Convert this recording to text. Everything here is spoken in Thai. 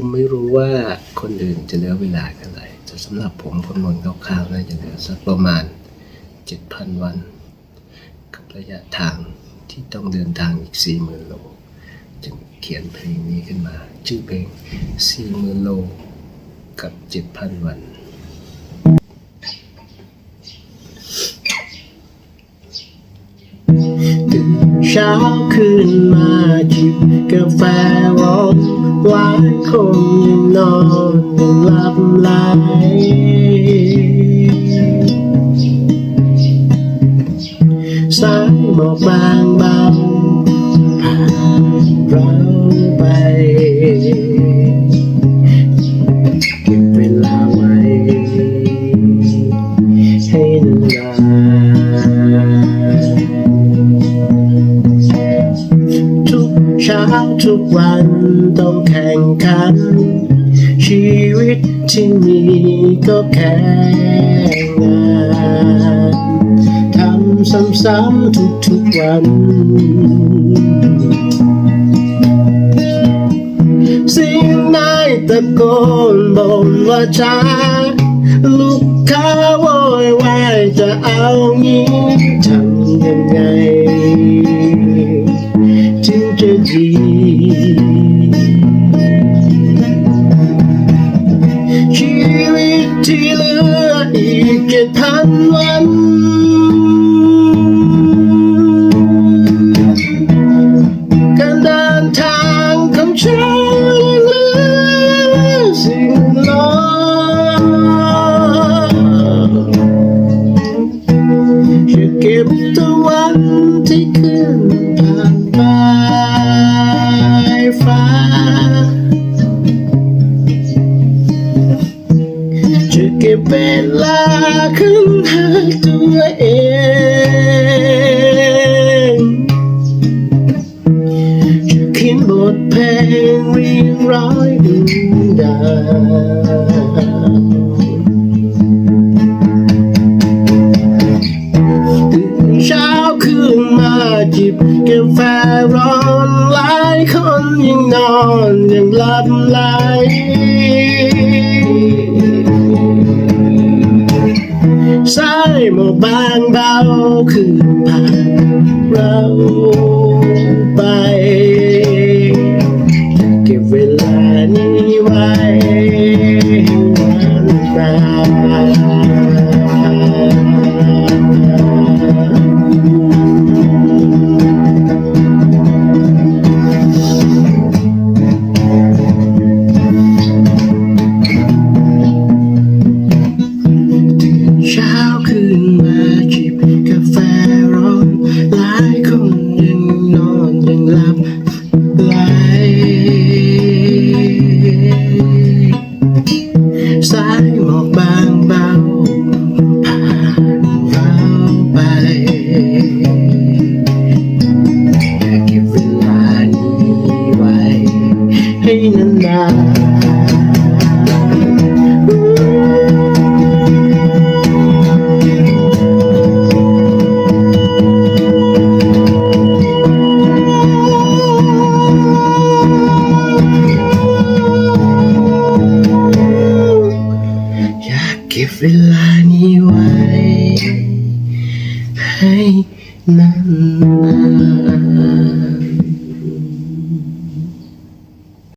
ผมไม่รู้ว่าคนอื่นจะเหลือเวลาเท่าไหร่แต่สำหรับผมคำนวณคร่าวๆน่าจะเหลือสักประมาณ 7,000 วัน กับระยะทางที่ต้องเดินทางอีก 40,000 โล จึงเขียนเพลงนี้ขึ้นมา ชื่อเพลง 40,000 โล กับ 7,000 วัน เช้าขึ้นมาจิบกาแฟร้อนหวานคนยังนอนยังหลับไหลสายหมอกบางบาง ทุกวันต้องแข่งขัน ชีวิตที่มีก็แค่งานทำซ้ำๆทุกๆวัน สิ่งนายตะโกนบ่นว่าช้าลูกค้าโวยวายจะเอางี้ทำ ที่เหลืออีกเจ็ดพันวันการเดินทางของฉันเหลือสิ่งรอจะเก็บตะวันที่ขึ้น เวลาขึ้นหาตัวเองจะเขียนบทเพลงเรียงร้อยดวงดาวตื่นเช้าขึ้นมาจิบกาแฟร้อนหลายคนยังนอนยังหลับไหล หมอบางเบาคืนผ่านเราไป เก็บเวลานี้ไว้วันตา เก็บเวลานี้ไว้ให้นานๆอยากเก็บเวลานี้ buhay ng mga